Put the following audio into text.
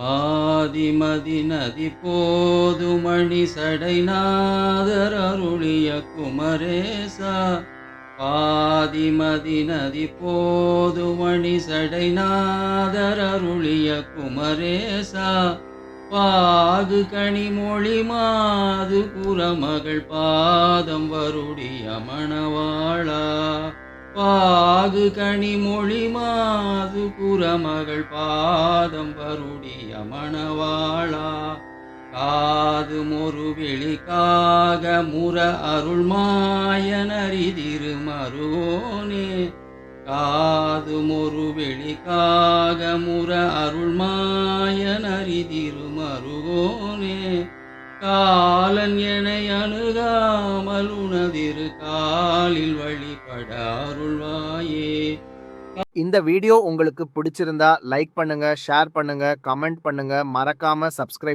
பாதிமதி நதி போதுமணி சடைநாதர் அருளிய குமரேசா. பாதிமதி நதி போதுமணி சடைநாதர் அருளிய குமரேசா. பாகு கனிமொழி மாது புறமகள் பாதம் வருடிய மணவாளா. பாகு கனிமொழி மாது புறமகள் பாதம் வருடிய மணவாளா காது மொரு விழிக்காக முர அருள் மாயனரிதிரு மருவோனே காது மொரு விழிக்காக முர அருள் மாயனரிதிரு மருவோனே காலன் என அணுகாமல் உனதிரு காலில் வழிபட அருள்வாயே இந்த வீடியோ உங்களுக்கு பிடிச்சிருந்தா லைக் பண்ணுங்க ஷேர் பண்ணுங்க கமெண்ட் பண்ணுங்க. மறக்காம சப்ஸ்கிரைப்